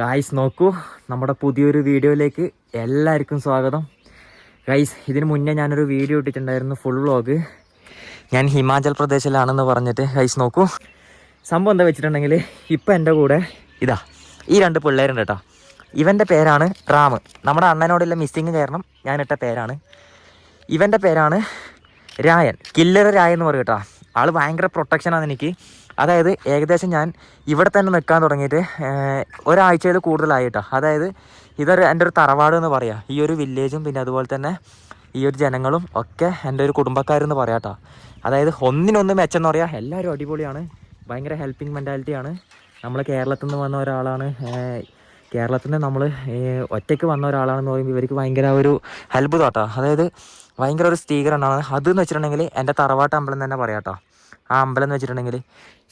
Guys നോക്കൂ നമ്മുടെ പുതിയൊരു വീഡിയോയിലേക്ക് എല്ലാവർക്കും സ്വാഗതം. ഗൈസ് ഇതിന് മുന്നേ ഞാനൊരു വീഡിയോ ഇട്ടിട്ടുണ്ടായിരുന്നു ഫുൾ വ്ളോഗ് ഞാൻ ഹിമാചൽ പ്രദേശിലാണെന്ന് പറഞ്ഞിട്ട് ഗൈസ് നോക്കൂ. സംഭവം എന്താ വെച്ചിട്ടുണ്ടെങ്കിൽ ഇപ്പം എന്റെ കൂടെ ഇതാ ഈ രണ്ട് പിള്ളേരുണ്ട് കേട്ടോ. ഇവന്റെ പേരാണ് റാം. നമ്മുടെ അണ്ണനോടുള്ള മിസ്സിങ് കാരണം ഞാനിട്ട പേരാണ്. ഇവന്റെ പേരാണ് രായൻ. കില്ലർ രായ എന്ന് പറയും കേട്ടോ. ആൾ ഭയങ്കര പ്രൊട്ടക്ഷനാണ് എനിക്ക്. അതായത് ഏകദേശം ഞാൻ ഇവിടെ തന്നെ നിൽക്കാൻ തുടങ്ങിയിട്ട് ഒരാഴ്ചയിൽ കൂടുതലായിട്ടോ. അതായത് ഇതൊരു എന്റെ ഒരു തറവാട് എന്ന് പറയാം. ഈ ഒരു വില്ലേജും പിന്നെ അതുപോലെ തന്നെ ഈ ഒരു ജനങ്ങളും ഒക്കെ എന്റെ ഒരു കുടുംബക്കാരെന്ന് പറയാം കേട്ടോ അതായത് ഒന്നിനൊന്ന് മെച്ചം എന്ന് പറയാം എല്ലാവരും അടിപൊളിയാണ്. ഭയങ്കര ഹെൽപ്പിംഗ് മെന്റാലിറ്റിയാണ് നമ്മൾ കേരളത്തിൽ നിന്ന് വന്ന ഒരാളാണ്. കേരളത്തിൽ നിന്ന് നമ്മൾ ഒറ്റയ്ക്ക് വന്ന ഒരാളാണെന്ന് പറയുമ്പോൾ ഇവർക്ക് ഭയങ്കര ഒരു തോട്ടോ. അതായത് ഭയങ്കര ഒരു സ്ഥീകരണമാണ് അതെന്ന് വെച്ചിട്ടുണ്ടെങ്കിൽ എന്റെ തറവാട്ട് അമ്പലം തന്നെ പറയാം ആ അമ്പലം എന്ന് വെച്ചിട്ടുണ്ടെങ്കിൽ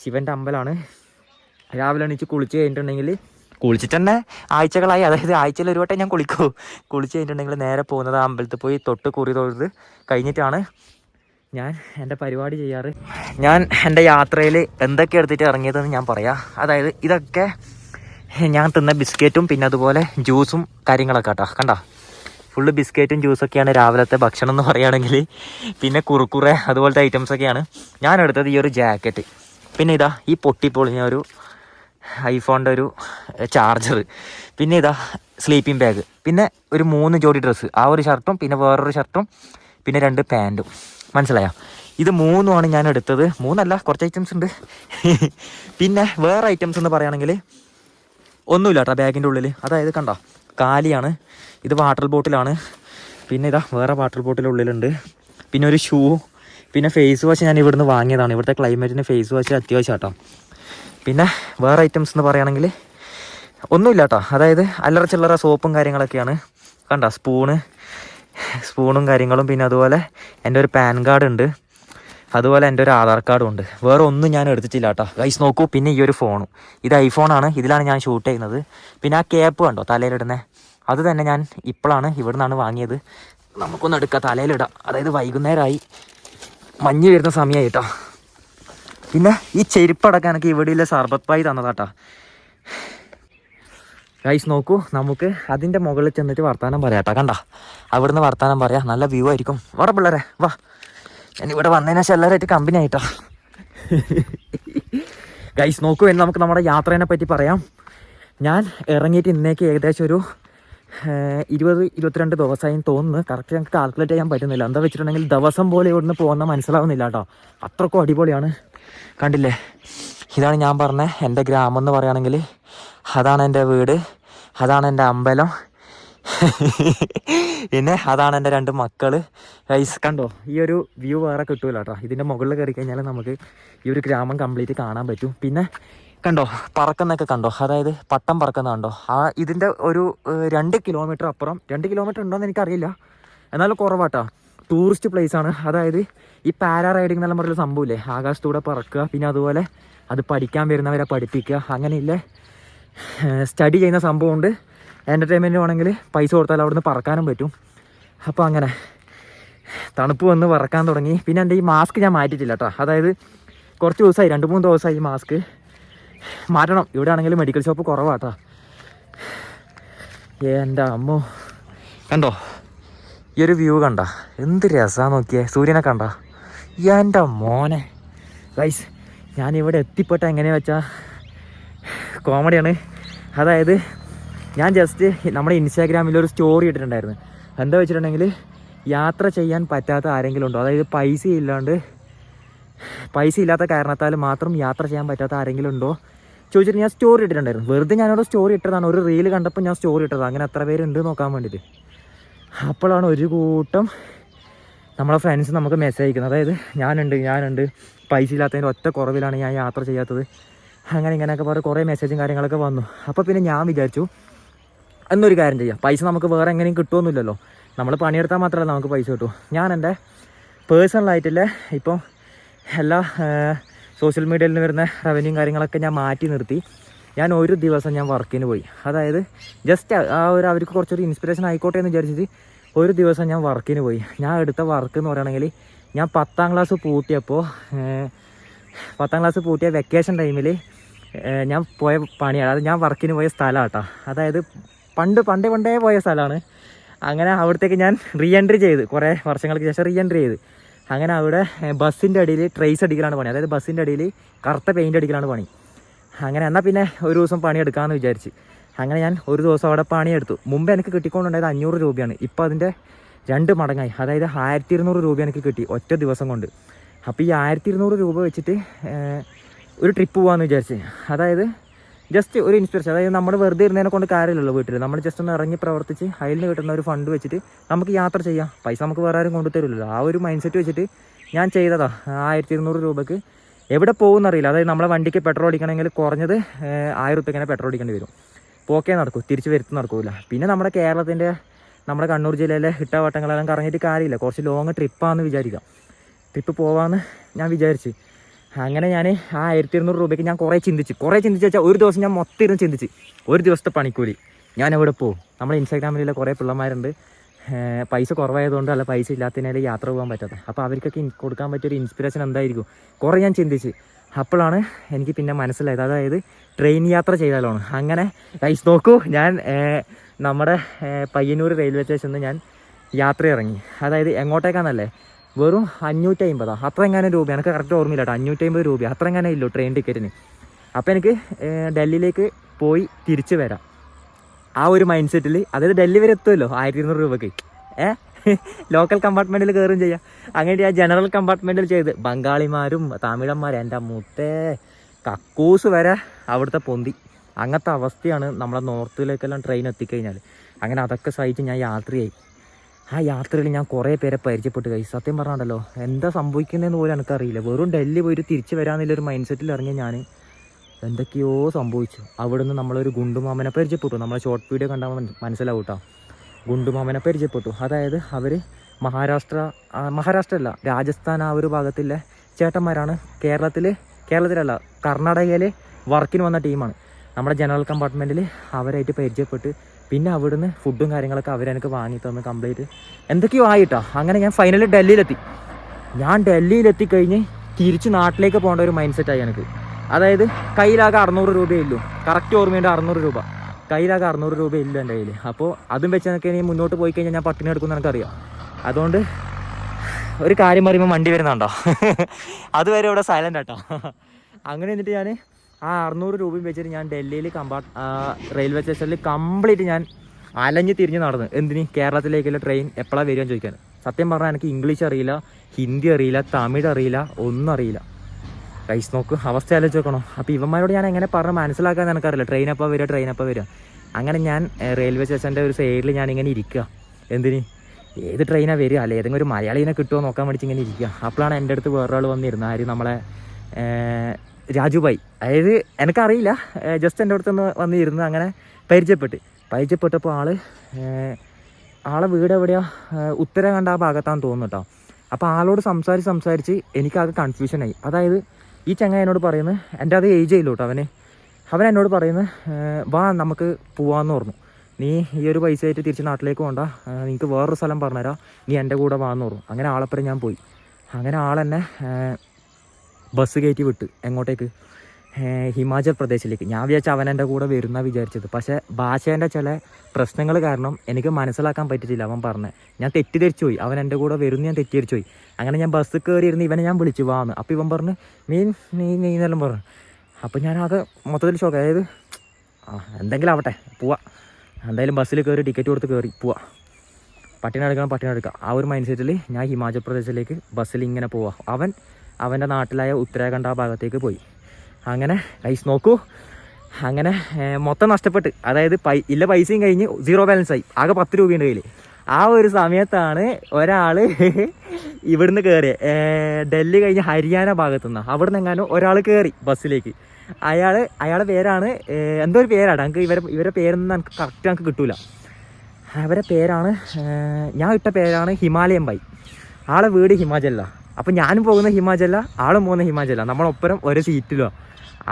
ശിവന്റെ അമ്പലമാണ് രാവിലെ എണീച്ച് കുളിച്ച് കഴിഞ്ഞിട്ടുണ്ടെങ്കിൽ കുളിച്ചിട്ട് തന്നെ ആഴ്ചകളായി. അതായത് ആഴ്ചയിൽ ഒരു വട്ടം ഞാൻ കുളിക്കൂ. കുളിച്ച് കഴിഞ്ഞിട്ടുണ്ടെങ്കിൽ നേരെ പോകുന്നത് ആ അമ്പലത്തിൽ പോയി തൊട്ട് കുറി തൊഴുത് കഴിഞ്ഞിട്ടാണ് ഞാൻ എന്റെ പരിപാടി ചെയ്യാറ്. ഞാൻ എന്റെ യാത്രയിൽ എന്തൊക്കെ എടുത്തിട്ട് ഇറങ്ങിയതെന്ന് ഞാൻ പറയാം. അതായത് ഇതൊക്കെ ഞാൻ തിന്ന ബിസ്ക്കറ്റും പിന്നെ അതുപോലെ ജ്യൂസും കാര്യങ്ങളൊക്കെ കേട്ടോ കണ്ട? ഫുള്ള് ബിസ്ക്കറ്റും ജ്യൂസൊക്കെയാണ് രാവിലത്തെ ഭക്ഷണം എന്ന് പറയുകയാണെങ്കിൽ പിന്നെ കുറുക്കുറെ അതുപോലത്തെ ഐറ്റംസൊക്കെയാണ്. ഞാൻ എടുത്തത് ഈ ഒരു ജാക്കറ്റ്. പിന്നെ ഇതാ ഈ പൊട്ടിപ്പൊളിഞ്ഞ ഒരു ഐഫോണിന്റെ ഒരു ചാർജർ പിന്നെ ഇതാ സ്ലീപ്പിംഗ് ബാഗ്. പിന്നെ ഒരു മൂന്ന് ജോഡി ഡ്രസ്സ്. ആ ഒരു ഷർട്ടും പിന്നെ വേറൊരു ഷർട്ടും പിന്നെ രണ്ട് പാന്റും. മനസ്സിലായോ? ഇത് മൂന്നുമാണ് ഞാൻ എടുത്തത്. മൂന്നല്ല കുറച്ച് ഐറ്റംസ് ഉണ്ട്. പിന്നെ വേറെ ഐറ്റംസ് എന്ന് പറയുകയാണെങ്കിൽ ഒന്നുമില്ല കേട്ടോ ബാഗിന്റെ ഉള്ളിൽ. അതായത് കണ്ടോ കാലിയാണ് ഇത് വാട്ടർ ബോട്ടിലാണ് പിന്നെ ഇതാ വേറെ വാട്ടർ ബോട്ടിൽ ഉള്ളിലുണ്ട്. പിന്നെ ഒരു ഷൂ പിന്നെ ഫേസ് വാഷ് ഞാൻ ഇവിടുന്ന് വാങ്ങിയതാണ്. ഇവിടുത്തെ ക്ലൈമറ്റിന് ഫേസ് വാഷ് അത്യാവശ്യം കേട്ടോ പിന്നെ വേറെ ഐറ്റംസ് എന്ന് പറയുകയാണെങ്കിൽ ഒന്നുമില്ല കേട്ടോ അതായത് അല്ലറ ചില്ലറ സോപ്പും കാര്യങ്ങളൊക്കെയാണ്. കണ്ടോ? സ്പൂണ് സ്പൂണും കാര്യങ്ങളും. പിന്നെ അതുപോലെ എന്റെ ഒരു പാൻ കാർഡ് ഉണ്ട്. അതുപോലെ എന്റെ ഒരു ആധാർ കാർഡും ഉണ്ട്. വേറെ ഒന്നും ഞാൻ എടുത്തിട്ടില്ല കേട്ടോ ഗൈസ് നോക്കൂ. പിന്നെ ഈ ഒരു ഫോണും ഇത് ഐഫോണാണ് ഇതിലാണ് ഞാൻ ഷൂട്ട് ചെയ്യുന്നത്. പിന്നെ ആ ക്യാപ്പ് കണ്ടോ? തലയിലിടുന്നത് അത് തന്നെ ഞാൻ ഇപ്പോഴാണ് ഇവിടെ നിന്നാണ് വാങ്ങിയത്. നമുക്കൊന്ന് എടുക്കാം. തലയിലിടാം. അതായത് വൈകുന്നേരമായി. മഞ്ഞ് വരുന്ന സമയമായി കേട്ടോ പിന്നെ ഈ ചെരുപ്പടക്കം എനിക്ക് ഇവിടെയുള്ള സർബത്ത് പായി തന്നതാട്ടോ. ഗൈസ് നോക്കൂ നമുക്ക് അതിന്റെ മുകളിൽ ചെന്നിട്ട് വർത്തമാനം പറയാം കേട്ടോ കണ്ട? അവിടുന്ന് വർത്തമാനം പറയാം. നല്ല വ്യൂ ആയിരിക്കും. വാടാ പിള്ളേരെ വാ. ഞാൻ ഇവിടെ വന്നതിന് ശേഷം എല്ലാവരായിട്ട് കമ്പനി ആയിട്ടോ. ഗൈസ് നോക്കൂ എന്ന് നമുക്ക് നമ്മുടെ യാത്രേനെ പറ്റി പറയാം. ഞാൻ ഇറങ്ങിയിട്ട് ഇന്നേക്ക് ഏകദേശം ഒരു ഇരുപത് ഇരുപത്തിരണ്ട് ദിവസമായി തോന്നുന്നു. കറക്റ്റ് ഞങ്ങൾക്ക് കാൽക്കുലേറ്റ് ചെയ്യാൻ പറ്റുന്നില്ല. എന്താ വെച്ചിട്ടുണ്ടെങ്കിൽ ദിവസം പോലെ ഇവിടുന്ന് പോകുന്ന മനസ്സിലാവുന്നില്ല കേട്ടോ. അത്രക്കും അടിപൊളിയാണ്. കണ്ടില്ലേ? ഇതാണ് ഞാൻ പറഞ്ഞ എന്റെ ഗ്രാമം എന്ന് പറയുകയാണെങ്കിൽ അതാണ് എന്റെ വീട് അതാണ് എന്റെ അമ്പലം. പിന്നെ അതാണ് എന്റെ രണ്ട് മക്കൾ ഐസ് കണ്ടോ? ഈ ഒരു വ്യൂ വേറെ കിട്ടൂല കേട്ടോ. ഇതിന്റെ മുകളിൽ കയറി കഴിഞ്ഞാൽ നമുക്ക് ഈ ഒരു ഗ്രാമം കംപ്ലീറ്റ് കാണാൻ പറ്റും. പിന്നെ കണ്ടോ പറക്കുന്നൊക്കെ കണ്ടോ? അതായത് പട്ടം പറക്കുന്ന കണ്ടോ? ആ ഇതിന്റെ ഒരു രണ്ട് കിലോമീറ്റർ അപ്പുറം. രണ്ട് കിലോമീറ്റർ ഉണ്ടോയെന്ന് എനിക്കറിയില്ല. എന്നാലും കുറവാട്ടോ. ടൂറിസ്റ്റ് പ്ലേസ് ആണ്. അതായത് ഈ പാരാ റൈഡിങ് എന്നെല്ലാം പറയുന്ന സംഭവമില്ലേ? ആകാശത്തൂടെ പറക്കുക പിന്നെ അതുപോലെ അത് പഠിക്കാൻ വരുന്നവരെ പഠിപ്പിക്കുക അങ്ങനെയല്ലേ? സ്റ്റഡി ചെയ്യുന്ന സംഭവമുണ്ട്. എന്റർടൈൻമെന്റ് വേണമെങ്കിൽ പൈസ കൊടുത്താൽ അവിടുന്ന് പറക്കാനും പറ്റും. അപ്പോൾ അങ്ങനെ. തണുപ്പ് വന്ന് പറക്കാൻ തുടങ്ങി. പിന്നെ എന്റെ ഈ മാസ്ക് ഞാൻ മാറ്റിയിട്ടില്ല കേട്ടോ അതായത് കുറച്ച് ദിവസമായി രണ്ട് മൂന്ന് ദിവസമായി ഈ മാസ്ക് മാറ്റണം. ഇവിടെ ആണെങ്കിൽ മെഡിക്കൽ ഷോപ്പ് കുറവാട്ടോ. എന്റെ അമ്മ. കണ്ടോ? ഈ ഒരു വ്യൂ കണ്ട. എന്ത് രസമാണ് നോക്കിയേ. സൂര്യനെ കണ്ട. എന്റെ മോനെ. ഗൈസ് ഞാനിവിടെ എത്തിപ്പെട്ട എങ്ങനെയാ വെച്ചാൽ കോമഡിയാണ് അതായത് ഞാൻ ജസ്റ്റ് നമ്മുടെ ഇൻസ്റ്റാഗ്രാമിൽ ഒരു സ്റ്റോറി ഇട്ടിട്ടുണ്ടായിരുന്നു. എന്താ വെച്ചിട്ടുണ്ടെങ്കിൽ യാത്ര ചെയ്യാൻ പറ്റാത്ത ആരെങ്കിലും ഉണ്ടോ? അതായത് പൈസ ഇല്ലാണ്ട് പൈസ ഇല്ലാത്ത കാരണത്താൽ മാത്രം യാത്ര ചെയ്യാൻ പറ്റാത്ത ആരെങ്കിലും ഉണ്ടോ? ചോദിച്ചിട്ട് ഞാൻ സ്റ്റോറി ഇട്ടിട്ടുണ്ടായിരുന്നു. വെറുതെ ഞാനവിടെ സ്റ്റോറി ഇട്ടതാണ്. ഒരു റീൽ കണ്ടപ്പോൾ ഞാൻ സ്റ്റോറി ഇട്ടത് അങ്ങനെ എത്ര പേരുണ്ട് നോക്കാൻ വേണ്ടിയിട്ട്. അപ്പോഴാണ് ഒരു കൂട്ടം നമ്മളെ ഫ്രണ്ട്സ് നമുക്ക് മെസ്സേജ് അയക്കുന്നത്. അതായത് ഞാനുണ്ട് ഞാനുണ്ട്. പൈസ ഇല്ലാത്തതിന്റെ ഒറ്റ കുറവിലാണ് ഞാൻ യാത്ര ചെയ്യാത്തത്. അങ്ങനെ ഇങ്ങനെയൊക്കെ പറഞ്ഞ് കുറേ മെസ്സേജും കാര്യങ്ങളൊക്കെ വന്നു. അപ്പോൾ പിന്നെ ഞാൻ വിചാരിച്ചു എന്നൊരു കാര്യം ചെയ്യാം. പൈസ നമുക്ക് വേറെ എങ്ങനെയും കിട്ടുമൊന്നുമില്ലല്ലോ നമ്മൾ പണിയെടുത്താൽ മാത്രമല്ല നമുക്ക് പൈസ കിട്ടും. ഞാൻ എന്റെ പേഴ്സണലായിട്ടില്ല ഇപ്പോൾ എല്ലാ സോഷ്യൽ മീഡിയയിൽ നിന്ന് വരുന്ന റവന്യൂ കാര്യങ്ങളൊക്കെ ഞാൻ മാറ്റി നിർത്തി. ഞാൻ ഒരു ദിവസം ഞാൻ വർക്കിന് പോയി. അതായത് ജസ്റ്റ് ആ ഒരു അവർക്ക് കുറച്ചൊരു ഇൻസ്പിറേഷൻ ആയിക്കോട്ടെ എന്ന് വിചാരിച്ചിട്ട് ഒരു ദിവസം ഞാൻ വർക്കിന് പോയി. ഞാൻ എടുത്ത വർക്ക് എന്ന് പറയുകയാണെങ്കിൽ ഞാൻ പത്താം ക്ലാസ് പൂട്ടിയപ്പോൾ പത്താം ക്ലാസ് പൂട്ടിയ വെക്കേഷൻ ടൈമിൽ ഞാൻ പോയ പണിയാണ് അത് ഞാൻ വർക്കിന് പോയ സ്ഥലമാണ് കേട്ടോ അതായത് പണ്ട് പണ്ടേ പണ്ടേ പോയ സ്ഥലമാണ്. അങ്ങനെ അവിടത്തേക്ക് ഞാൻ റീ എൻട്രി ചെയ്ത്. കുറേ വർഷങ്ങൾക്ക് ശേഷം റീ എൻട്രി ചെയ്ത്. അങ്ങനെ അവിടെ ബസ്സിന്റെ അടിയിൽ ട്രേസ് അടിക്കലാണ് പണി. അതായത് ബസ്സിന്റെ അടിയിൽ കറുത്ത പെയിന്റ് അടിക്കലാണ് പണി. അങ്ങനെ എന്നാൽ പിന്നെ ഒരു ദിവസം പണി പണിയെടുക്കാമെന്ന് വിചാരിച്ച്. അങ്ങനെ ഞാൻ ഒരു ദിവസം അവിടെ പണിയെടുത്തു. മുമ്പ് എനിക്ക് കിട്ടിക്കൊണ്ടുണ്ടായത് അഞ്ഞൂറ് രൂപയാണ്. ഇപ്പോൾ അതിന്റെ രണ്ട് മടങ്ങായി. അതായത് ആയിരത്തി ഇരുന്നൂറ് രൂപ എനിക്ക് കിട്ടി ഒറ്റ ദിവസം കൊണ്ട്. അപ്പോൾ ഈ ആയിരത്തി ഇരുന്നൂറ് രൂപ വെച്ചിട്ട് ഒരു ട്രിപ്പ് പോകാമെന്ന് വിചാരിച്ച്. അതായത് ജസ്റ്റ് ഒരു ഇൻസ്പിറേഷൻ അതായത് നമ്മൾ വെറുതെ ഇരുന്നതിനെ കൊണ്ട് കാര്യമില്ലല്ലോ വീട്ടിൽ നമ്മൾ ജസ്റ്റ് ഒന്ന് ഇറങ്ങി പ്രവർത്തിച്ച് അതിൽ നിന്ന് കിട്ടുന്ന ഒരു ഫണ്ട് വെച്ചിട്ട് നമുക്ക് യാത്ര ചെയ്യാം. പൈസ നമുക്ക് വേറെ ആരും കൊണ്ടുതരില്ലല്ലോ ആ ഒരു മൈൻഡ് സെറ്റ് വെച്ചിട്ട് ഞാൻ ചെയ്തതാ. ആയിരത്തി ഇരുന്നൂറ് രൂപയ്ക്ക് എവിടെ പോകുമെന്നറിയില്ല അതായത് നമ്മളെ വണ്ടിക്ക് പെട്രോൾ അടിക്കണമെങ്കിൽ കുറഞ്ഞത് ആയിരം ആയിരം ഇങ്ങനെ പെട്രോൾ അടിക്കേണ്ടി വരും. പോക്കേ നടക്കും. തിരിച്ച് വരുത്തി നടക്കൂല. പിന്നെ നമ്മുടെ കേരളത്തിന്റെ നമ്മുടെ കണ്ണൂർ ജില്ലയിലെ ഇട്ടവട്ടങ്ങളെല്ലാം കറങ്ങിയിട്ട് കാര്യമില്ല. കുറച്ച് ലോങ് ട്രിപ്പാന്ന് വിചാരിക്കാം. ട്രിപ്പ് പോവാമെന്ന് ഞാൻ വിചാരിച്ച്. അങ്ങനെ ഞാൻ ആ ആയിരത്തി ഇരുന്നൂറ് രൂപയ്ക്ക് ഞാൻ കുറേ ചിന്തിച്ച്. കുറേ ചിന്തിച്ച് വെച്ചാൽ ഒരു ദിവസം ഞാൻ മൊത്തം ഇരുന്ന് ചിന്തിച്ച്. ഒരു ദിവസത്തെ പണിക്കൂലി. ഞാൻ എവിടെ പോകും നമ്മുടെ ഇൻസ്റ്റാഗ്രാമിലുള്ള കുറേ പിള്ളമാരുണ്ട് പൈസ കുറവായതുകൊണ്ട് അല്ല പൈസ ഇല്ലാത്തതിനാൽ യാത്ര പോകാൻ പറ്റാത്ത. അപ്പോൾ അവർക്കൊക്കെ കൊടുക്കാൻ പറ്റിയൊരു ഇൻസ്പിറേഷൻ എന്തായിരിക്കും? കുറേ ഞാൻ ചിന്തിച്ച്. അപ്പോഴാണ് എനിക്ക് പിന്നെ മനസ്സിലായത്. അതായത് ട്രെയിൻ യാത്ര ചെയ്താലാണ് അങ്ങനെ ഐസ് നോക്കൂ. ഞാൻ നമ്മുടെ പയ്യന്നൂർ റെയിൽവേ സ്റ്റേഷനിൽ നിന്ന് ഞാൻ യാത്ര ഇറങ്ങി അതായത് എങ്ങോട്ടേക്കാന്നല്ലേ? വെറും അഞ്ഞൂറ്റി അമ്പതാണ് അത്ര എങ്ങനെ രൂപ എനിക്ക് കറക്റ്റ് ഓർമ്മയില്ല കേട്ടോ അഞ്ഞൂറ്റി അമ്പത് രൂപ അത്ര എങ്ങനെ ഇല്ലോ ട്രെയിൻ ടിക്കറ്റിന് അപ്പോൾ എനിക്ക് ഡൽഹിയിലേക്ക് പോയി തിരിച്ചു വരാം. ആ ഒരു മൈൻഡ് സെറ്റിൽ അതായത് ഡൽഹി വരെ എത്തുമല്ലോ ആയിരത്തി ഇരുന്നൂറ് രൂപയ്ക്ക് ഏ ലോക്കൽ കമ്പാർട്ട്മെന്റിൽ കയറും ചെയ്യാം. അങ്ങനെ ആ ജനറൽ കമ്പാർട്ട്മെന്റിൽ ചെയ്ത്. ബംഗാളിമാരും തമിഴന്മാരും എന്റെ മുത്തേ കക്കൂസ് വരെ അവിടുത്തെ പൊന്തി. അങ്ങനത്തെ അവസ്ഥയാണ് നമ്മളെ നോർത്തിലേക്കെല്ലാം ട്രെയിൻ എത്തിക്കഴിഞ്ഞാൽ അങ്ങനെ അതൊക്കെ സഹിച്ച് ഞാൻ യാത്രയായി. ആ യാത്രയിൽ ഞാൻ കുറേ പേരെ പരിചയപ്പെട്ട് കഴിച്ചു സത്യം പറഞ്ഞാണ്ടല്ലോ എന്താ സംഭവിക്കുന്നതെന്ന് പോലും എനിക്കറിയില്ല. വെറും ഡൽഹി പോയിട്ട് തിരിച്ച് വരാമെന്നുള്ളൊരു മൈൻഡ് സെറ്റിൽ ഇറങ്ങിയ ഞാൻ എന്തൊക്കെയോ സംഭവിച്ചു. അവിടുന്ന് നമ്മളൊരു ഗുണ്ടുമാമനെ പരിചയപ്പെട്ടു. നമ്മളെ ഷോർട്ട് വീഡിയോ കണ്ടാൽ മന- മനസ്സിലാവും കേട്ടോ ഗുണ്ടുമാമനെ പരിചയപ്പെട്ടു. അതായത് അവർ മഹാരാഷ്ട്ര മഹാരാഷ്ട്ര അല്ല രാജസ്ഥാൻ ആ ഒരു ഭാഗത്തിലെ ചേട്ടന്മാരാണ്. കേരളത്തിൽ കേരളത്തിലല്ല കർണാടകയിൽ വർക്കിന് വന്ന ടീമാണ് നമ്മുടെ ജനറൽ കമ്പാർട്ട്മെന്റിൽ അവരായിട്ട് പരിചയപ്പെട്ട് പിന്നെ അവിടുന്ന് ഫുഡും കാര്യങ്ങളൊക്കെ അവരെനിക്ക് വാങ്ങി തന്നു കംപ്ലീറ്റ് എന്തൊക്കെയോ ആയിട്ടോ. അങ്ങനെ ഞാൻ ഫൈനലി ഡൽഹിയിലെത്തി. ഞാൻ ഡൽഹിയിലെത്തി കഴിഞ്ഞ് തിരിച്ച് നാട്ടിലേക്ക് പോകേണ്ട ഒരു മൈൻഡ് സെറ്റായി എനിക്ക്. അതായത് കയ്യിലാകെ അറുന്നൂറ് രൂപയേ ഉള്ളൂ. കറക്റ്റ് ഓർമ്മയുണ്ട് അറുന്നൂറ് രൂപ. കയ്യിലാകെ അറുന്നൂറ് രൂപ ഇല്ല എന്റെ കയ്യിൽ അപ്പോൾ അതും വെച്ച് എനിക്ക് ഇനി മുന്നോട്ട് പോയി കഴിഞ്ഞാൽ ഞാൻ പട്ടിണി എടുക്കുമെന്ന് എനിക്കറിയാം. അതുകൊണ്ട് ഒരു കാര്യം പറയുമ്പോൾ വണ്ടി വരുന്നുണ്ടോ? അതുവരെ ഇവിടെ സൈലന്റ് ആട്ടോ. അങ്ങനെ എന്നിട്ട് ഞാൻ ആ അറുന്നൂറ് രൂപയും വെച്ചിട്ട് ഞാൻ ഡൽഹിയിൽ കമ്പാ റെയിൽവേ സ്റ്റേഷനിൽ കംപ്ലീറ്റ് ഞാൻ അലഞ്ഞ് തിരിഞ്ഞ് നടന്ന്. എന്തിന്? കേരളത്തിലേക്കുള്ള ട്രെയിൻ എപ്പോഴാണ് വരികയെന്ന് ചോദിക്കാൻ. സത്യം പറഞ്ഞാൽ എനിക്ക് ഇംഗ്ലീഷ് അറിയില്ല ഹിന്ദി അറിയില്ല തമിഴ് അറിയില്ല ഒന്നും അറിയില്ല. കൈസ് നോക്ക് അവസ്ഥ ആലോചിച്ച് നോക്കണം. അപ്പോൾ ഇവന്മാരോട് ഞാൻ എങ്ങനെ പറഞ്ഞ് മനസ്സിലാക്കാൻ എനിക്കറിയില്ല. ട്രെയിൻ അപ്പോൾ വരിക ട്രെയിൻ അപ്പോൾ വരിക. അങ്ങനെ ഞാൻ റെയിൽവേ സ്റ്റേഷന്റെ ഒരു സൈഡിൽ ഞാൻ ഇങ്ങനെ ഇരിക്കുക. എന്തിന്? ഏത് ട്രെയിനാണ് വരിക? അല്ലെ ഏതെങ്കിലും ഒരു മലയാളീനെ കിട്ടുമോ നോക്കാൻ വേണ്ടിയിട്ട് ഇങ്ങനെ ഇരിക്കുക. അപ്പോഴാണ് എന്റെ അടുത്ത് വേറൊരാൾ വന്നിരുന്നത്. ആര്? നമ്മളെ രാജുഭായി അതായത് എനിക്കറിയില്ല. ജസ്റ്റ് എന്റെ അടുത്തൊന്ന് വന്നിരുന്നു അങ്ങനെ പരിചയപ്പെട്ട്. പരിചയപ്പെട്ടപ്പോൾ ആൾ ആളെ വീട് എവിടെയാ? ഉത്തരാഖണ്ഡ് ആ ഭാഗത്താന്ന് തോന്നുന്നു കേട്ടോ അപ്പോൾ ആളോട് സംസാരിച്ച് സംസാരിച്ച് എനിക്കാകെ കൺഫ്യൂഷനായി അതായത് ഈ ചങ്ങ എന്നോട് പറയുന്നത് എന്റെ അത് ഏജ് ചെയ്യില്ല കേട്ടോ അവന്? അവൻ എന്നോട് പറയുന്നത് വാ നമുക്ക് പോവാന്ന് പറഞ്ഞു. നീ ഈ ഒരു പൈസ ആയിട്ട് തിരിച്ച് നാട്ടിലേക്ക് പോകണ്ട നിങ്ങൾക്ക് വേറൊരു സ്ഥലം പറഞ്ഞുതരാം. നീ എന്റെ കൂടെ വാന്ന് പറഞ്ഞു. അങ്ങനെ ആളെപ്പറ ഞാൻ പോയി. അങ്ങനെ ആളെന്നെ ബസ് കയറ്റി വിട്ട് എങ്ങോട്ടേക്ക്? ഹിമാചൽ പ്രദേശിലേക്ക്. ഞാൻ വിചാരിച്ച അവൻ എന്റെ കൂടെ വരുന്ന വിചാരിച്ചത്. പക്ഷേ ഭാഷേന്റെ ചില പ്രശ്നങ്ങൾ കാരണം എനിക്ക് മനസ്സിലാക്കാൻ പറ്റിയില്ല അവൻ പറഞ്ഞത് ഞാൻ തെറ്റിദ്ധരിച്ചു പോയി. അവൻ എന്റെ കൂടെ വരുന്ന ഞാൻ തെറ്റിദ്ധരിച്ചു പോയി. അങ്ങനെ ഞാൻ ബസ് കയറിയിരുന്ന് ഇവനെ ഞാൻ വിളിച്ചു വാന്ന്. അപ്പോൾ ഇവൻ പറഞ്ഞു മീൻ നീ നീ എന്നെല്ലാം പറഞ്ഞു. അപ്പോൾ ആകെ മൊത്തത്തിൽ ഷോക്ക് അതായത് ആ എന്തെങ്കിലും ആവട്ടെ പോവാ. എന്തായാലും ബസ്സിൽ കയറി ടിക്കറ്റ് കൊടുത്ത് കയറി പോവാ. പട്ടിണി എടുക്കണം പട്ടിണി എടുക്കാം ആ ഒരു മൈൻഡ് സെറ്റിൽ ഞാൻ ഹിമാചൽ പ്രദേശിലേക്ക് ബസ്സിൽ ഇങ്ങനെ പോവാം. അവൻ അവന്റെ നാട്ടിലായ ഉത്തരാഖണ്ഡ് ആ ഭാഗത്തേക്ക് പോയി. അങ്ങനെ ഐസ് നോക്കൂ. അങ്ങനെ മൊത്തം നഷ്ടപ്പെട്ട്. അതായത് പൈ ഇല്ല പൈസയും കഴിഞ്ഞ് സീറോ ബാലൻസ് ആയി. ആകെ പത്ത് രൂപയുണ്ട് കയ്യിൽ ആ ഒരു സമയത്താണ് ഒരാൾ ഇവിടുന്ന് കയറി ഡൽഹി കഴിഞ്ഞ് ഹരിയാന ഭാഗത്തു നിന്നാണ് അവിടെ നിന്ന് എങ്ങാനും ഒരാൾ കയറി ബസ്സിലേക്ക്. അയാൾ അയാളുടെ പേരാണ് എന്തോ ഒരു പേരാണ് എനിക്ക് ഇവരെ ഇവരെ പേരൊന്നും എനിക്ക് കറക്റ്റ് എനിക്ക് കിട്ടൂല. അവരെ പേരാണ് ഞാൻ ഇട്ട പേരാണ് ഹിമാലയൻ ബൈ. ആളെ വീട് ഹിമാചലിലാണ് അപ്പം ഞാനും പോകുന്ന ഹിമാചല ആളും പോകുന്ന ഹിമാചല. നമ്മളൊപ്പരം ഒരു സീറ്റിലോ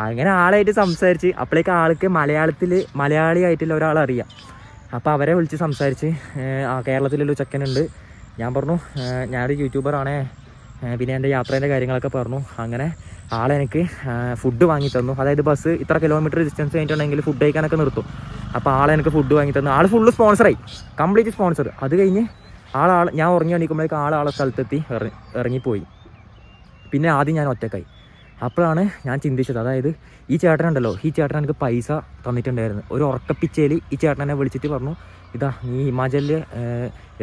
അങ്ങനെ ആളായിട്ട് സംസാരിച്ച് അപ്പോഴേക്ക് ആൾക്ക് മലയാളത്തിൽ മലയാളിയായിട്ടുള്ള ഒരാളെ അറിയാം. അപ്പോൾ അവരെ വിളിച്ച് സംസാരിച്ച് ആ കേരളത്തിലുള്ള ഒരു ചെക്കനുണ്ട്. ഞാൻ പറഞ്ഞു ഞാനൊരു യൂട്യൂബറാണേ പിന്നെ എന്റെ യാത്രേന്റെ കാര്യങ്ങളൊക്കെ പറഞ്ഞു. അങ്ങനെ ആളെനിക്ക് ഫുഡ് വാങ്ങി തന്നു. അതായത് ബസ് ഇത്ര കിലോമീറ്റർ ഡിസ്റ്റൻസ് കഴിഞ്ഞിട്ടുണ്ടെങ്കിൽ ഫുഡ് കഴിക്കാനൊക്കെ നിർത്തും. അപ്പോൾ ആളെനിക്ക് ഫുഡ് വാങ്ങി തന്നു. ആൾ ഫുള്ള് സ്പോൺസറായി കംപ്ലീറ്റ് സ്പോൺസർ അത് കഴിഞ്ഞ് ആളാൾ ഞാൻ ഉറങ്ങി എണീക്കുമ്പോഴേക്ക് ആളാളെ സ്ഥലത്തെത്തി ഇറങ്ങി ഇറങ്ങിപ്പോയി. പിന്നെ ആദ്യം ഞാൻ ഒറ്റക്കായി അപ്പോഴാണ് ഞാൻ ചിന്തിച്ചത്. അതായത് ഈ ചേട്ടനുണ്ടല്ലോ ഈ ചേട്ടൻ എനിക്ക് പൈസ തന്നിട്ടുണ്ടായിരുന്നു. ഒരു ഉറക്കപ്പിച്ചയിൽ ഈ ചേട്ടനെ വിളിച്ചിട്ട് പറഞ്ഞു ഇതാ നീ ഹിമാചലിൽ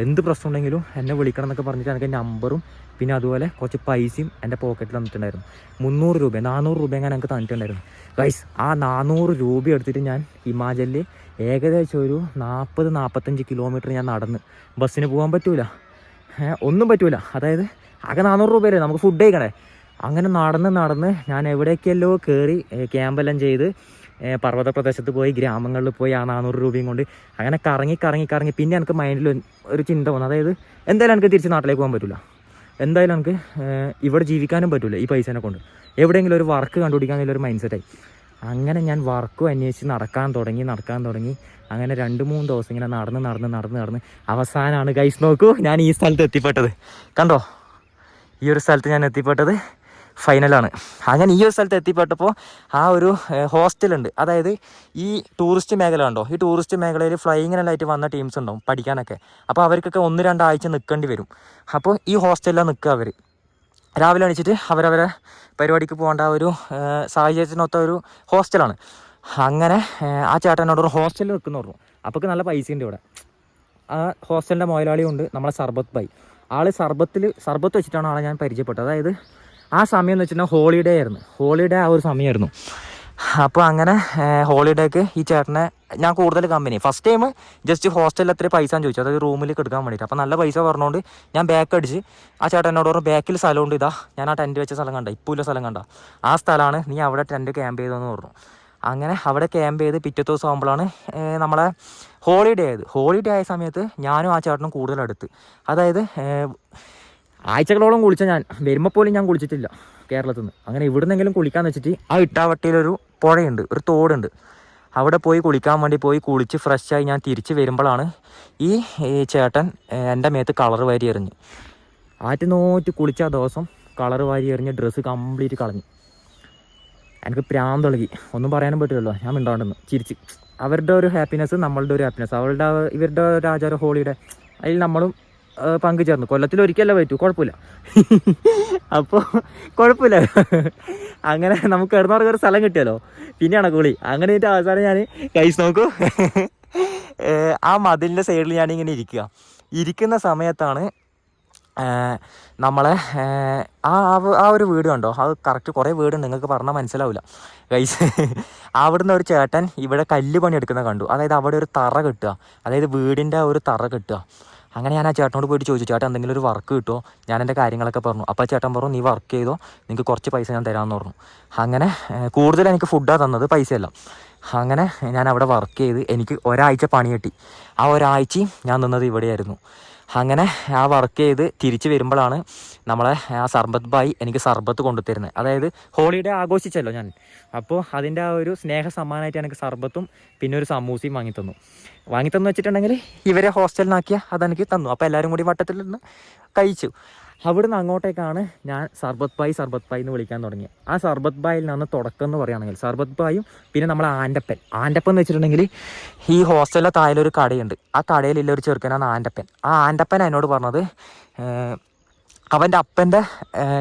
എന്ത് പ്രശ്നമുണ്ടെങ്കിലും എന്നെ വിളിക്കണം എന്നൊക്കെ പറഞ്ഞിട്ട് എനിക്ക് നമ്പറും പിന്നെ അതുപോലെ കുറച്ച് പൈസയും എന്റെ പോക്കറ്റിൽ തന്നിട്ടുണ്ടായിരുന്നു. മുന്നൂറ് രൂപ നാനൂറ് രൂപ ഞാൻ എനിക്ക് തന്നിട്ടുണ്ടായിരുന്നു. ഗൈസ് ആ നാനൂറ് രൂപ എടുത്തിട്ട് ഞാൻ ഹിമാചലിൽ ഏകദേശം ഒരു നാൽപ്പത് നാൽപ്പത്തഞ്ച് കിലോമീറ്റർ ഞാൻ നടന്ന്. ബസ്സിന് പോകാൻ പറ്റൂല. ഒന്നും പറ്റൂല. അതായത് ആകെ നാനൂറ് രൂപയല്ലേ? നമുക്ക് ഫുഡ് കഴിക്കണേ അങ്ങനെ നടന്ന് നടന്ന് ഞാൻ എവിടേക്കെല്ലോ കയറി ക്യാമ്പെല്ലാം ചെയ്ത് പർവത പ്രദേശത്ത് പോയി ഗ്രാമങ്ങളിൽ പോയി ആ നാനൂറ് രൂപയും കൊണ്ട് അങ്ങനെ കറങ്ങി കറങ്ങി കറങ്ങി. പിന്നെ എനിക്ക് മൈൻഡിൽ ഒരു ചിന്ത വന്നു. അതായത് എന്തായാലും എനിക്ക് തിരിച്ച് നാട്ടിലേക്ക് പോകാൻ പറ്റില്ല എന്തായാലും നമുക്ക് ഇവിടെ ജീവിക്കാനും പറ്റില്ല ഈ പൈസേനെ കൊണ്ട്. എവിടെയെങ്കിലും ഒരു വർക്ക് കണ്ടുപിടിക്കാൻ ഒരു മൈൻഡ് സെറ്റായി അങ്ങനെ ഞാൻ വർക്കും അന്വേഷിച്ച് നടക്കാൻ തുടങ്ങി നടക്കാൻ തുടങ്ങി. അങ്ങനെ രണ്ട് മൂന്ന് ദിവസം ഇങ്ങനെ നടന്ന് നടന്ന് നടന്ന് നടന്ന്. അവസാനമാണ് ഗൈസ് നോക്കൂ ഞാൻ ഈ സ്ഥലത്ത് എത്തിപ്പെട്ടത്. കണ്ടോ? ഈ ഒരു സ്ഥലത്ത് ഞാൻ എത്തിപ്പെട്ടത്. ഫൈനലാണ്. അങ്ങനെ ഈ ഒരു സ്ഥലത്ത് എത്തിപ്പെട്ടപ്പോൾ ആ ഒരു ഹോസ്റ്റലുണ്ട്. അതായത് ഈ ടൂറിസ്റ്റ് മേഖല ഉണ്ടോ ഈ ടൂറിസ്റ്റ് മേഖലയിൽ ഫ്ലൈയിങ്ങിനെല്ലായിട്ട് വന്ന ടീംസ് ഉണ്ടാവും പഠിക്കാനൊക്കെ. അപ്പോൾ അവർക്കൊക്കെ ഒന്ന് രണ്ടാഴ്ച നിൽക്കേണ്ടി വരും. അപ്പോൾ ഈ ഹോസ്റ്റലിലാണ് നിൽക്കുക അവർ രാവിലെ എണീച്ചിട്ട് അവരവരെ പരിപാടിക്ക് പോകേണ്ട ഒരു സാഹചര്യത്തിനൊത്ത ഒരു ഹോസ്റ്റലാണ്. അങ്ങനെ ആ ചേട്ടനോട് ഒരു ഹോസ്റ്റലിൽ നിൽക്കുന്നു പറഞ്ഞു. അപ്പോൾ നല്ല പൈസ ഉണ്ട് ഇവിടെ. ആ ഹോസ്റ്റലിന്റെ മുതലാളി ഉണ്ട് നമ്മളെ സർബത്ത് ബൈ ആൾ സർബത്തിൽ സർബത്ത് വെച്ചിട്ടാണ് ആളെ ഞാൻ പരിചയപ്പെട്ടത്. അതായത് ആ സമയം എന്ന് വെച്ചിട്ടുണ്ടെങ്കിൽ ഹോളിഡേ ആയിരുന്നു. ഹോളിഡേ ആ ഒരു സമയമായിരുന്നു. അപ്പോൾ അങ്ങനെ ഹോളിഡേക്ക് ഈ ചേട്ടനെ ഞാൻ കൂടുതൽ കമ്പനി ഫസ്റ്റ് ടൈം ജസ്റ്റ് ഹോസ്റ്റലിൽ എത്ര പൈസ ചോദിച്ചു. അതായത് റൂമിൽ കിടക്കാൻ വേണ്ടിയിട്ട്. അപ്പോൾ നല്ല പൈസ പറഞ്ഞുകൊണ്ട് ഞാൻ ബാക്ക് അടിച്ച് ആ ചേട്ടൻ എന്നോട് പറഞ്ഞു ബാക്കിൽ സ്ഥലമുണ്ട് ഇതാ. ഞാൻ ആ ടെന്റ് വെച്ച സ്ഥലം കണ്ട. ഇപ്പോൾ ഇല്ല സ്ഥലം കണ്ട. ആ സ്ഥലമാണ് നീ അവിടെ ടെന്റ് ക്യാമ്പ് ചെയ്തതെന്ന് പറഞ്ഞു. അങ്ങനെ അവിടെ ക്യാമ്പ് ചെയ്ത് പിറ്റത്തെ ദിവസം ആകുമ്പോഴാണ് നമ്മളെ ഹോളിഡേ ആയത്. ഹോളിഡേ ആയ സമയത്ത് ഞാനും ആ ചേട്ടനും കൂടുതൽ അടുത്ത്. അതായത് ആഴ്ചകളോളം കുളിച്ച ഞാൻ. വരുമ്പോൾ പോലും ഞാൻ കുളിച്ചിട്ടില്ല കേരളത്തിൽ നിന്ന് അങ്ങനെ ഇവിടുന്നെങ്കിലും കുളിക്കാന്ന് വെച്ചിട്ട് ആ ഇട്ടാവട്ടിയിലൊരു പുഴയുണ്ട് ഒരു തോടുണ്ട്. അവിടെ പോയി കുളിക്കാൻ വേണ്ടി പോയി കുളിച്ച് ഫ്രഷായി ഞാൻ തിരിച്ച് വരുമ്പോഴാണ് ഈ ചേട്ടൻ എന്റെ മേത്ത് കളർ വാരി എറിഞ്ഞ്. ആറ്റ് നോറ്റ് കുളിച്ച ദിവസം കളർ വാരി എറിഞ്ഞ് ഡ്രസ്സ് കംപ്ലീറ്റ് കളഞ്ഞു. എനിക്ക് പ്രാന്തൊളകി ഒന്നും പറയാനും പറ്റില്ലല്ലോ ഞാൻ മിണ്ടാണ്ടെന്ന് ചിരിച്ച്. അവരുടെ ഒരു ഹാപ്പിനെസ് നമ്മളുടെ ഒരു ഹാപ്പിനെസ് അവളുടെ ഇവരുടെ ഒരു ആചാര ഹോളിയുടെ അതിൽ നമ്മളും പങ്കുചേർന്നു. കൊല്ലത്തിൽ ഒരിക്കലല്ല പറ്റൂ. കുഴപ്പമില്ല. അപ്പോൾ കുഴപ്പമില്ല. അങ്ങനെ നമുക്ക് ഇടന്നവർക്ക് ഒരു സ്ഥലം കിട്ടിയല്ലോ. പിന്നെയാണ് കുളി അങ്ങനെ എന്നിട്ട് അവസാനം ഞാൻ കൈസ് നോക്കൂ. ആ മതിലിന്റെ സൈഡിൽ ഞാനിങ്ങനെ ഇരിക്കുക. ഇരിക്കുന്ന സമയത്താണ് നമ്മളെ ആ ആ ഒരു വീട് കണ്ടോ? അത് കറക്റ്റ് കുറേ വീടുണ്ട് നിങ്ങൾക്ക് പറഞ്ഞാൽ മനസ്സിലാവില്ല ഗൈസ് അവിടുന്ന് ഒരു ചേട്ടൻ ഇവിടെ കല്ല് പണി എടുക്കുന്ന കണ്ടു. അതായത് അവിടെ ഒരു തറ കിട്ടുക. അതായത് വീടിന്റെ ഒരു തറ കെട്ടുക. അങ്ങനെ ഞാൻ ആ ചേട്ടനോട് പോയിട്ട് ചോദിച്ചു ചേട്ടൻ എന്തെങ്കിലും ഒരു വർക്ക് കിട്ടുമോ ഞാൻ എന്റെ കാര്യങ്ങളൊക്കെ പറഞ്ഞു. അപ്പോൾ ചേട്ടൻ പറഞ്ഞു നീ വർക്ക് ചെയ്തോ നിങ്ങൾക്ക് കുറച്ച് പൈസ ഞാൻ തരാമെന്ന് പറഞ്ഞു. അങ്ങനെ കൂടുതൽ എനിക്ക് ഫുഡാണ് തന്നത് പൈസയല്ല. അങ്ങനെ ഞാൻ അവിടെ വർക്ക് ചെയ്ത് എനിക്ക് ഒരാഴ്ച പണി കിട്ടി. ആ ഒരാഴ്ചയും ഞാൻ നിന്നത് ഇവിടെയായിരുന്നു. അങ്ങനെ ആ വർക്ക് ചെയ്ത് തിരിച്ചു വരുമ്പോഴാണ് നമ്മളെ ആ സർബത്ത് ബായി എനിക്ക് സർബത്ത് കൊണ്ടുതരുന്നത്. അതായത് ഹോളിഡേ ആഘോഷിച്ചല്ലോ ഞാൻ. അപ്പോൾ അതിന്റെ ആ ഒരു സ്നേഹ സമ്മാനമായിട്ട് എനിക്ക് സർബത്തും പിന്നെ ഒരു സമൂസയും വാങ്ങി തന്നു. വാങ്ങി തന്നു വെച്ചിട്ടുണ്ടെങ്കിൽ ഇവരെ ഹോസ്റ്റലിനാക്കിയ അതെനിക്ക് തന്നു. അപ്പോൾ എല്ലാവരും കൂടി വട്ടത്തിൽ നിന്ന് കഴിച്ചു. അവിടുന്ന് അങ്ങോട്ടേക്കാണ് ഞാൻ സർബത് ബായ് സർബത് ബായ് എന്ന് വിളിക്കാൻ തുടങ്ങി ആ സർബത് ബായിൽ നിന്ന് തുടക്കം എന്ന് പറയുകയാണെങ്കിൽ സർബത് ബായും പിന്നെ നമ്മൾ ആന്റപ്പൻ ആന്റപ്പൻ എന്ന് വെച്ചിട്ടുണ്ടെങ്കിൽ ഈ ഹോസ്റ്റലിലെ താഴെ ഒരു കടയുണ്ട്. ആ കടയിലുള്ള ഒരു ചെറുക്കനാണ് ആന്റപ്പൻ ആ ആന്റപ്പൻ എന്നോട് പറഞ്ഞത് അവന്റെ അപ്പന്റെ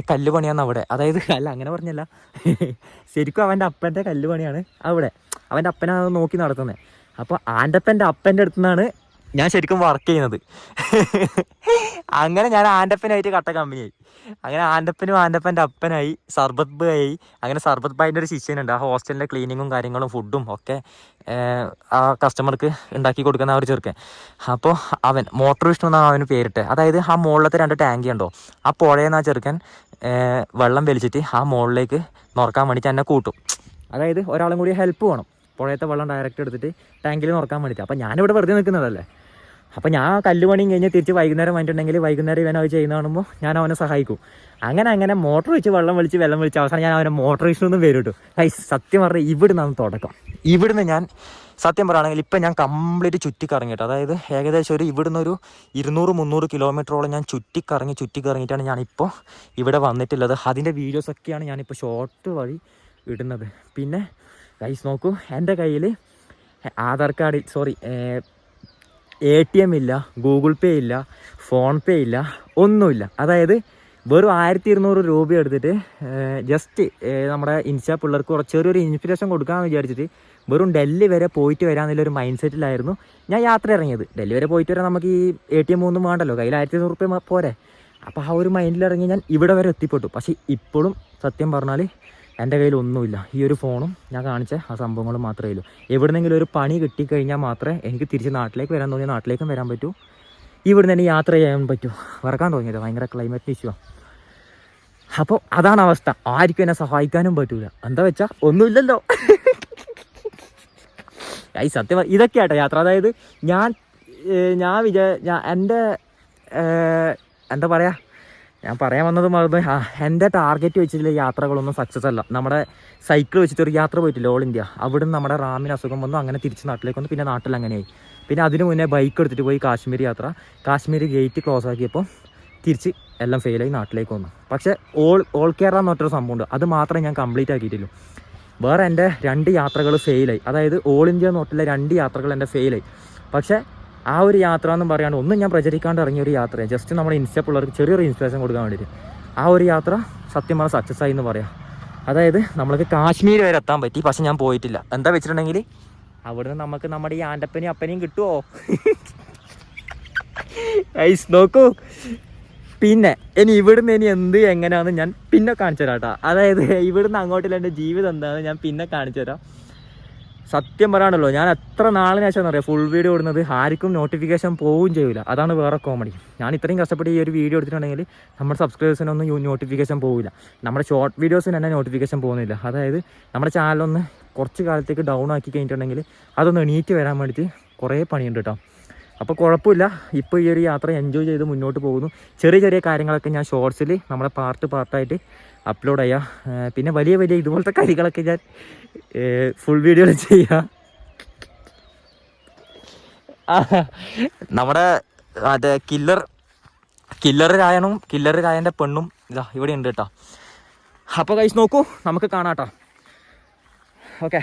കല്ല് പണിയാണ് അവിടെ. അതായത് അല്ല അങ്ങനെ പറഞ്ഞല്ല. ശരിക്കും അവന്റെ അപ്പന്റെ കല്ല് പണിയാണ് അവിടെ. അവന്റെ അപ്പനാണ് നോക്കി നടത്തുന്നത്. അപ്പോൾ ആന്റപ്പന്റെ അപ്പന്റെ അടുത്ത് നിന്നാണ് ഞാൻ ശരിക്കും വർക്ക് ചെയ്യുന്നത്. അങ്ങനെ ഞാൻ ആന്റപ്പനായിട്ട് കട്ട കമ്പനിയായി. അങ്ങനെ ആന്റപ്പനും ആന്റപ്പന്റെ അപ്പനായി സർബത്ത് ബായി അങ്ങനെ സർബത്ത് ബായിന്റെ ഒരു ശിഷ്യനുണ്ട്. ആ ഹോസ്റ്റലിന്റെ ക്ലീനിങ്ങും കാര്യങ്ങളും ഫുഡും ഒക്കെ ആ കസ്റ്റമർക്ക് ഉണ്ടാക്കി കൊടുക്കുന്ന ആ ഒരു ചെറുക്കൻ. അപ്പോൾ അവൻ മോട്ടോർ വിഷ്ണു എന്നാണ് അവന് പേരിട്ട്. അതായത് ആ മുകളിലത്തെ രണ്ട് ടാങ്കി ഉണ്ടോ? ആ പുഴയിൽ നിന്ന് ആ ചെറുക്കൻ വെള്ളം വലിച്ചിട്ട് ആ മുകളിലേക്ക് നോർക്കാൻ വേണ്ടിയിട്ട് എന്നെ കൂട്ടും. അതായത് ഒരാളും കൂടി ഹെൽപ്പ് വേണം. പുഴയത്തെ വെള്ളം ഡയറക്റ്റ് എടുത്തിട്ട് ടാങ്കിൽ നോർക്കാൻ വേണ്ടിയിട്ട്. അപ്പോൾ ഞാനിവിടെ വെറുതെ നിൽക്കുന്നതല്ലേ? അപ്പോൾ ഞാൻ കല്ല് പണിയും കഴിഞ്ഞ് തിരിച്ച് വൈകുന്നേരം വന്നിട്ടുണ്ടെങ്കിൽ വൈകുന്നേരം ഇവൻ അത് ചെയ്യുന്ന കാണുമ്പോൾ ഞാൻ അവനെ സഹായിക്കും. അങ്ങനെ അങ്ങനെ മോട്ടർ വെച്ച് വെള്ളം വിളിച്ച് വെള്ളം വിളിച്ച് അവസാനം ഞാൻ അവനെ മോട്ടർ ഇഷ്ടമൊന്നും ഒന്നും കിട്ടും ഐ സത്യം പറഞ്ഞാൽ ഇവിടുന്നാണ് തുടക്കം. ഇവിടുന്ന് ഞാൻ സത്യം പറയുകയാണെങ്കിൽ ഇപ്പം ഞാൻ കംപ്ലീറ്റ് ചുറ്റിക്കറങ്ങിയിട്ട് അതായത് ഏകദേശം ഒരു ഇവിടുന്ന് ഒരു ഇരുന്നൂറ് മുന്നൂറ് കിലോമീറ്ററോളം ഞാൻ ചുറ്റിക്കറങ്ങി ചുറ്റിക്കറങ്ങിയിട്ടാണ് ഞാനിപ്പോൾ ഇവിടെ വന്നിട്ടുള്ളത്. അതിന്റെ വീഡിയോസൊക്കെയാണ് ഞാനിപ്പോൾ ഷോർട്ട് വഴി ഇടുന്നത്. പിന്നെ ഗൈസ് നോക്കൂ എന്റെ കയ്യിൽ Aadhaar card sorry A T M ഇല്ല ഗൂഗിൾ പേ ഇല്ല ഫോൺ പേ ഇല്ല ഒന്നുമില്ല. അതായത് വെറും ആയിരത്തി ഇരുന്നൂറ് രൂപ എടുത്തിട്ട് ജസ്റ്റ് നമ്മുടെ ഇൻസ്റ്റാ പിള്ളേർക്ക് കുറച്ച് ചെറിയൊരു ഇൻസ്പിറേഷൻ കൊടുക്കാമെന്ന് വിചാരിച്ചിട്ട് വെറും ഡൽഹി വരെ പോയിട്ട് വരാമെന്നുള്ളൊരു മൈൻഡ് സെറ്റിലായിരുന്നു ഞാൻ യാത്ര ഇറങ്ങിയത് ഡൽഹി വരെ പോയിട്ട് വരാൻ നമുക്ക് ഈ എ ടി എം ഒന്നും വേണ്ടല്ലോ കയ്യിൽ ആയിരത്തി ഇരുന്നൂറ് രൂപ പോരെ. അപ്പോൾ ആ ഒരു മൈൻഡിലിറങ്ങി ഞാൻ ഇവിടെ വരെ എത്തിപ്പെട്ടു. പക്ഷേ ഇപ്പോഴും സത്യം പറഞ്ഞാൽ എന്റെ കയ്യിൽ ഒന്നുമില്ല. ഈ ഒരു ഫോണും ഞാൻ കാണിച്ച ആ സംഭവങ്ങളും മാത്രമേ ഉള്ളൂ. എവിടെന്നെങ്കിലും ഒരു പണി കിട്ടിക്കഴിഞ്ഞാൽ മാത്രമേ എനിക്ക് തിരിച്ച് നാട്ടിലേക്ക് വരാൻ തോന്നിയ നാട്ടിലേക്കും വരാൻ പറ്റൂ. ഇവിടുന്ന് എനിക്ക് യാത്ര ചെയ്യാൻ പറ്റൂ. വറക്കാൻ തോന്നിയത് ഭയങ്കര ക്ലൈമറ്റ് ഇഷ്യൂ അപ്പോൾ അതാണ് അവസ്ഥ. ആർക്കും എന്നെ സഹായിക്കാനും പറ്റൂല. എന്താ വെച്ചാൽ ഒന്നുമില്ലല്ലോ. ഈ സത്യം ഇതൊക്കെ ഇതൊക്കെയാട്ടോ യാത്ര. അതായത് ഞാൻ ഞാൻ വിചാ ഞാൻ എന്റെ എന്താ പറയുക ഞാൻ പറയാൻ വന്നത് മറന്നു. എന്റെ ടാർഗറ്റ് വെച്ചിട്ടുള്ള യാത്രകളൊന്നും സക്സസ് അല്ല. നമ്മുടെ സൈക്കിൾ വെച്ചിട്ട് ഒരു യാത്ര പോയിട്ടില്ല ഓൾ ഇന്ത്യ അവിടുന്ന് നമ്മുടെ റാമിന് അസുഖം വന്നു അങ്ങനെ തിരിച്ച് നാട്ടിലേക്ക് വന്നു പിന്നെ നാട്ടിൽ അങ്ങനെയായി. പിന്നെ അതിന് മുന്നേ ബൈക്ക് എടുത്തിട്ട് പോയി കാശ്മീർ യാത്ര. കാശ്മീർ ഗേറ്റ് ക്ലോസ് ആക്കിയപ്പോൾ തിരിച്ച് എല്ലാം ഫെയിലായി നാട്ടിലേക്ക് വന്നു. പക്ഷേ ഓൾ ഓൾ കേരള എന്ന് പറഞ്ഞൊരു സംഭവമുണ്ട് അത് മാത്രമേ ഞാൻ കംപ്ലീറ്റ് ആക്കിയിട്ടുള്ളൂ. വേറെ എന്റെ രണ്ട് യാത്രകൾ ഫെയിലായി അതായത് ഓൾ ഇന്ത്യ എന്ന് പറഞ്ഞിട്ടുള്ള രണ്ട് യാത്രകൾ എന്റെ ഫെയിലായി പക്ഷേ ആ ഒരു യാത്ര എന്ന് പറയാണ്ട് ഒന്നും ഞാൻ പ്രചരിക്കാണ്ട് ഇറങ്ങിയ ഒരു യാത്രയാണ് ജസ്റ്റ് നമ്മുടെ ഇൻസ്റ്റ പിള്ളേർക്ക് ചെറിയൊരു ഇൻസ്പിറേഷൻ കൊടുക്കാൻ വേണ്ടിയിട്ട് ആ ഒരു യാത്ര സത്യം പറഞ്ഞാൽ സക്സസ് ആയി എന്ന് പറയാം. അതായത് നമ്മൾക്ക് കാശ്മീർ വരെ എത്താൻ പറ്റി പക്ഷെ ഞാൻ പോയിട്ടില്ല. എന്താ വെച്ചിട്ടുണ്ടെങ്കിൽ അവിടുന്ന് നമുക്ക് നമ്മുടെ ഈ ആന്റപ്പനെയും അപ്പനെയും കിട്ടുമോ ഐസ് നോക്കൂ. പിന്നെ ഇനി ഇവിടുന്ന് ഇനി എന്ത് എങ്ങനെയാണെന്ന് ഞാൻ പിന്നെ കാണിച്ചു തരാം കേട്ടോ. അതായത് ഇവിടുന്ന് അങ്ങോട്ടുള്ള എന്റെ ജീവിതം എന്താണെന്ന് ഞാൻ പിന്നെ കാണിച്ചു തരാം സത്യം പറയാണല്ലോ ഞാൻ എത്ര നാളിന് ശേഷം അറിയാം ഫുൾ വീഡിയോ ഇടുന്നത് ആർക്കും നോട്ടിഫിക്കേഷൻ പോവുകയും ചെയ്യില്ല അതാണ് വേറെ കോമഡി ഞാൻ ഇത്രയും കഷ്ടപ്പെട്ട് ഈ ഒരു വീഡിയോ എടുത്തിട്ടുണ്ടെങ്കിൽ നമ്മുടെ സബ്സ്ക്രൈബേഴ്സിനൊന്നും നോട്ടിഫിക്കേഷൻ പോവില്ല. നമ്മുടെ ഷോർട്ട് വീഡിയോസിന് തന്നെ നോട്ടിഫിക്കേഷൻ പോകുന്നില്ല. അതായത് നമ്മുടെ ചാനലൊന്ന് കുറച്ച് കാലത്തേക്ക് ഡൗൺ ആക്കി കഴിഞ്ഞിട്ടുണ്ടെങ്കിൽ അതൊന്ന് എണീറ്റ് വരാൻ വേണ്ടിയിട്ട് കുറേ പണിയുണ്ട് കേട്ടോ അപ്പോൾ കുഴപ്പമില്ല. ഇപ്പോൾ ഈ ഒരു യാത്ര എൻജോയ് ചെയ്ത് മുന്നോട്ട് പോകുന്നു. ചെറിയ ചെറിയ കാര്യങ്ങളൊക്കെ ഞാൻ ഷോർട്സിൽ നമ്മുടെ പാർട്ട് പാർട്ടായിട്ട് അപ്ലോഡ് ചെയ്യാം. പിന്നെ വലിയ വലിയ ഇതുപോലത്തെ കാര്യങ്ങളൊക്കെ ഞാൻ ഫുൾ വീഡിയോയിൽ ചെയ്യാം. നമ്മുടെ മറ്റേ കില്ലർ കില്ലർ രായനും കില്ലർ രായന്റെ പെണ്ണും ഇതാ ഇവിടെ ഉണ്ട് കേട്ടോ. അപ്പോൾ കഴിച്ച് നോക്കൂ നമുക്ക് കാണാം കേട്ടോ. ഓക്കെ